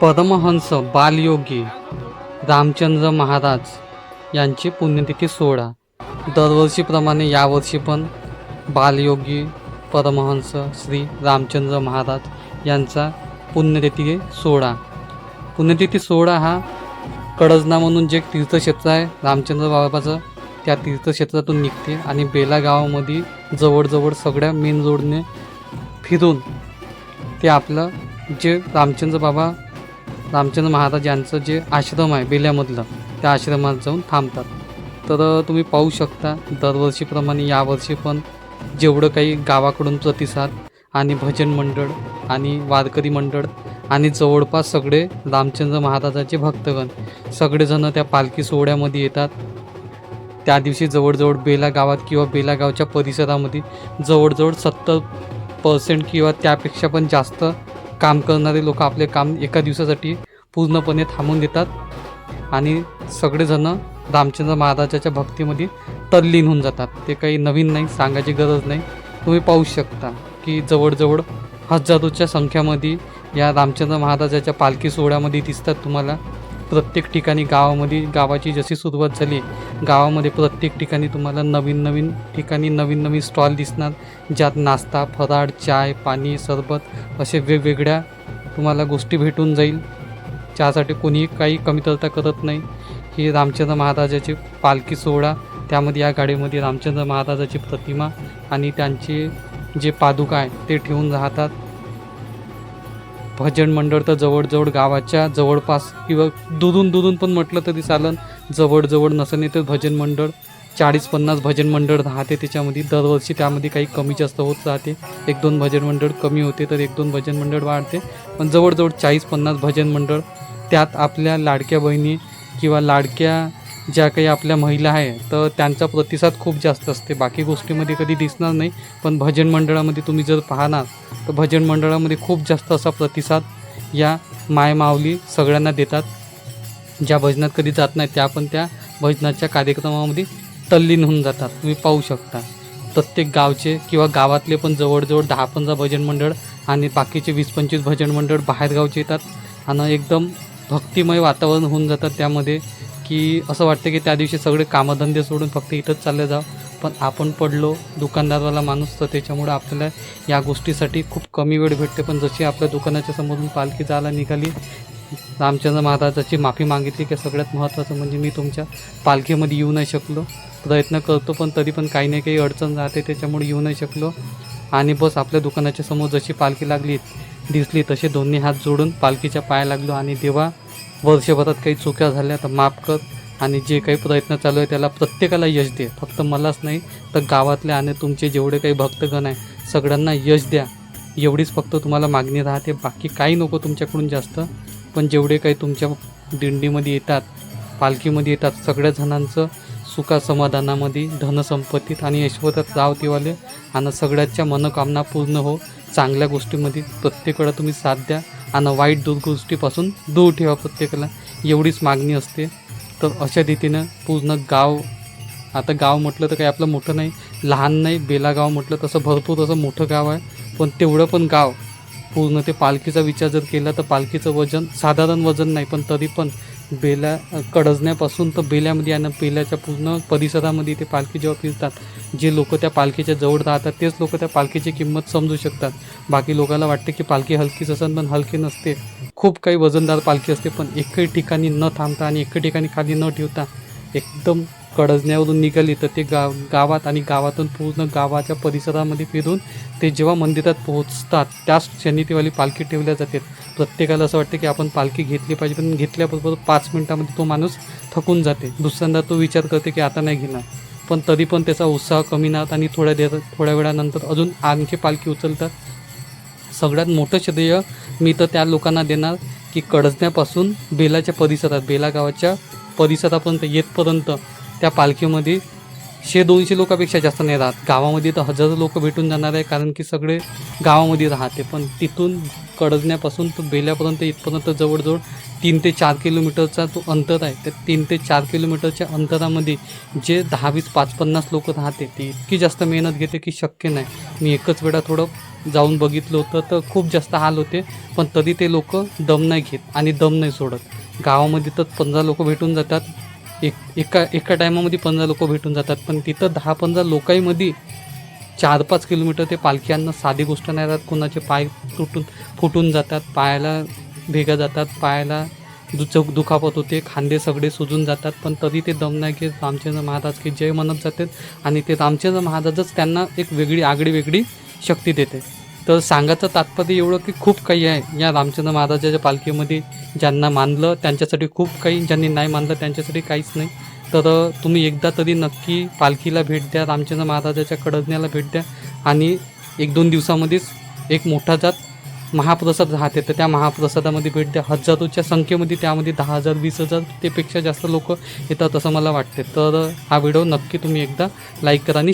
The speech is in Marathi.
परमहंस बालयोगी रामचंद्र महाराज यांची पुण्यतिथी सोहळा. दरवर्षीप्रमाणे यावर्षी पण बालयोगी परमहंस श्री रामचंद्र महाराज यांचा पुण्यतिथी सोहळा. पुण्यतिथी सोहळा हा कडजना म्हणून जे तीर्थक्षेत्र आहे रामचंद्र बाबाचं त्या तीर्थक्षेत्रातून निघते आणि बेला गावामध्ये जवळजवळ सगळ्या मेन रोडने फिरून ते आपलं जे रामचंद्र बाबा रामचंद्र महाराज यांचं जे आश्रम आहे बेल्यामधलं त्या आश्रमात जाऊन थांबतात. तर तुम्ही पाहू शकता दरवर्षीप्रमाणे यावर्षी पण जेवढं काही गावाकडून प्रतिसाद आणि भजन मंडळ आणि वारकरी मंडळ आणि जवळपास सगळे रामचंद्र महाराजाचे भक्तगण सगळेजणं त्या पालखी सोहळ्यामध्ये येतात. त्या दिवशी जवळजवळ बेला गावात किंवा बेला गावच्या परिसरामध्ये जवळजवळ सत्तर पर्सेंट किंवा त्यापेक्षा पण जास्त काम करणारे लोक आपले काम एका दिवसासाठी पूर्णपणे थांबून देतात. आणि सगळेजणं रामचंद्र महाराजाच्या भक्तीमध्ये तल्लीन होऊन जातात. ते काही नवीन नाही सांगायची गरज नाही. तुम्ही पाहू शकता की जवळजवळ हजारोच्या संख्यामध्ये या रामचंद्र महाराजाच्या पालखी सोहळ्यामध्ये दिसतात तुम्हाला. प्रत्येक ठिकाणी गावामध्ये गावाची जशी सुरुवात झाली गावामध्ये प्रत्येक ठिकाणी तुम्हाला नवीन नवीन ठिकाणी नवीन नवीन स्टॉल दिसणार ज्यात नाश्ता फराळ चाय पाणी सरबत असे वेगवेगळ्या तुम्हाला गोष्टी भेटून जाईल. त्यासाठी कोणीही काही कमतरता करत नाही. ही रामचंद्र महाराजाची पालखी सोहळा त्यामध्ये या गाडीमध्ये रामचंद्र महाराजाची प्रतिमा आणि त्यांचे जे पादुका आहे ते ठेवून राहतात. भजन मंडळ तर जवळजवळ गावाच्या जवळपास किंवा दुरून दुरून पण म्हटलं तरी चालन. जवळजवळ नसेल तर भजन मंडळ चाळीस पन्नास भजन मंडळ राहते त्याच्यामध्ये. दरवर्षी त्यामध्ये काही कमी जास्त होत राहते एक दोन भजन मंडळ कमी होते तर एक दोन भजन मंडळ वाढते. पण जवळजवळ चाळीस पन्नास भजन मंडळ त्यात आपल्या लाडक्या बहिणी किंवा लाडक्या ज्या काही आपल्या महिला आहे तर त्यांचा प्रतिसाद खूप जास्त असते. बाकी गोष्टीमध्ये कधी दिसणार नाही पण भजन मंडळामध्ये तुम्ही जर पाहणार तर भजन मंडळामध्ये खूप जास्त असा प्रतिसाद या माय माऊली सगळ्यांना देतात. ज्या भजनात कधी जात नाही त्या पण त्या भजनाच्या कार्यक्रमामध्ये तल्लीन होऊन जातात. तुम्ही पाहू शकता. प्रत्येक गावचे किंवा गावातले पण जवळजवळ दहा पंधरा भजन मंडळ आणि बाकीचे वीस पंचवीस भजन मंडळ बाहेरगावचे येतात. आणि एकदम भक्तिमय वातावरण होऊन जातात त्यामध्ये. की असं वाटतं की त्या दिवशी सगळे कामधंदे सोडून फक्त इथंच चालले जाव. पण आपण पडलो दुकानदारवाला माणूस तर त्याच्यामुळं आपल्याला या गोष्टीसाठी खूप कमी वेळ भेटते. पण जशी आपल्या दुकानाच्या समोरून पालखी जायला निघाली रामचंद्र महाराजाची माफी मागितली की सगळ्यात महत्त्वाचं म्हणजे मी तुमच्या पालखीमध्ये येऊ नाही शकलो. प्रयत्न करतो पण तरी पण काही ना काही अडचण राहते त्याच्यामुळे येऊ नाही शकलो. आणि बस आपल्या दुकानाच्या समोर जशी पालखी लागली दिसली तसे दोन्ही हात जोडून पालखीच्या पाया लागलो आणि देवा वर्षभरात काही चुक्या झाल्या तर माफ कर. आणि जे काही प्रयत्न चालू आहे त्याला प्रत्येकाला यश दे. फक्त मलाच नाही तर गावातले आणि तुमचे जेवढे काही भक्तगण आहे सगळ्यांना यश द्या. एवढीच फक्त तुम्हाला मागणी राहते. बाकी काही नको तुमच्याकडून जास्त. पण जेवढे काही तुमच्या दिंडीमध्ये येतात पालखीमध्ये येतात सगळ्या जणांचं सुखा समाधानामध्ये धनसंपत्तीत आणि ऐश्वर्यात राव तिवाले आणि सगळ्याच्या मनोकामना पूर्ण हो चांगल्या गोष्टीमध्ये प्रत्येकाला तुम्ही साथ द्या. आणि वाईट दुर्गोष्टीपासून दूर ठेवा प्रत्येकाला. एवढीच मागणी असते. तर अशा रीतीनं पूर्ण गाव आता गाव म्हटलं तर काही आपलं मोठं नाही लहान नाही बेला गाव म्हटलं तसं भरपूर असं मोठं गाव आहे. पण तेवढं पण गाव पूर्ण ते पालखीचा विचार जर केला तर पालखीचं वजन साधारण वजन नाही पण तरी पण बेला कडजण्यापासून तर बेल्यामध्ये आणि बेल्याच्या पूर्ण परिसरामध्ये ते पालखी जेव्हा फिरतात जे लोक त्या पालखीच्या जवळ राहतात तेच लोक त्या पालखीची किंमत समजू शकतात. बाकी लोकांना वाटते की पालखी हलकीच असेल पण हलकी नसते. खूप काही वजनदार पालखी असते पण एकही ठिकाणी न थांबता आणि एकही ठिकाणी खाली न ठेवता एकदम कडजण्यावरून निघाली तर ते गाव गावात आणि गावातून पूर्ण गावाच्या परिसरामध्ये फिरून ते जेव्हा मंदिरात पोहोचतात त्याच क्षणी तेवाली पालखी ठेवल्या जाते. प्रत्येकाला असं वाटतं की आपण पालखी घेतली पाहिजे पण घेतल्याबरोबर पाच मिनटामध्ये तो माणूस थकून जाते. दुसऱ्यांदा तो विचार करते की आता नाही घेणार. पण तरी पण त्याचा उत्साह कमी नाहत आणि थोड्या देर थोड्या वेळानंतर अजून आणखी पालखी उचलतात सगळ्यात मोठं श्रेय मी तर त्या लोकांना देणार की कडजण्यापासून बेलाच्या परिसरात बेला गावाच्या परिसरापर्यंत येतपर्यंत त्या पालखीमध्ये शे दोनशे लोकांपेक्षा जास्त नाही राहत. गावामध्ये तर हजारो लोक भेटून जाणार आहे कारण की सगळे गावामध्ये राहते. पण तिथून कडजण्यापासून तो बेल्यापर्यंत इथपर्यंत जवळजवळ तीन ते चार किलोमीटरचा तो अंतर आहे. त्या तीन ते चार किलोमीटरच्या अंतरामध्ये जे दहा वीस पाच पन्नास लोक राहते ते इतकी जास्त मेहनत घेते की शक्य नाही. मी एकच वेळा थोडं जाऊन बघितलं होतं तर खूप जास्त हाल होते पण तरी ते लोक दम नाही घेत आणि दम नाही सोडत. गावामध्ये तर पंधरा लोक भेटून जातात. एक एका एका टायमामध्ये पंधरा लोक भेटून जातात पण तिथं दहा पंधरा लोकांमध्ये चार पाच किलोमीटर ते पालख्यांना साधी गोष्ट नाही राहत. कोणाचे पाय तुटून फुटून जातात पायाला भेगा जातात पायाला दुचक दुखापत होते खांदे सगळे सुजून जातात पण तरी ते दम नाही की रामचंद्र महाराज की जय म्हणत जातात आणि ते रामचंद्र महाराजच त्यांना एक वेगळी आगळी वेगळी शक्ती देते. तर सांगायचं तात्पर्य एवढं की खूप काही आहे. या रामचंद्र महाराजाच्या पालखीमध्ये ज्यांना मानलं त्यांच्यासाठी खूप काही ज्यांनी नाही मानलं त्यांच्यासाठी काहीच नाही. तर तुम्ही एकदा तरी नक्की पालखीला भेट द्या रामचंद्र महाराजाच्या कडजण्याला भेट द्या आणि एक दोन दिवसामध्येच एक मोठा जात महाप्रसाद राहते. तर त्या महाप्रसादामध्ये भेट द्या. हजारोच्या संख्येमध्ये त्यामध्ये दहा हजार वीस हजार तेपेक्षा जास्त लोक येतात असं मला वाटते. तर हा व्हिडिओ नक्की तुम्ही एकदा लाईक करा आणि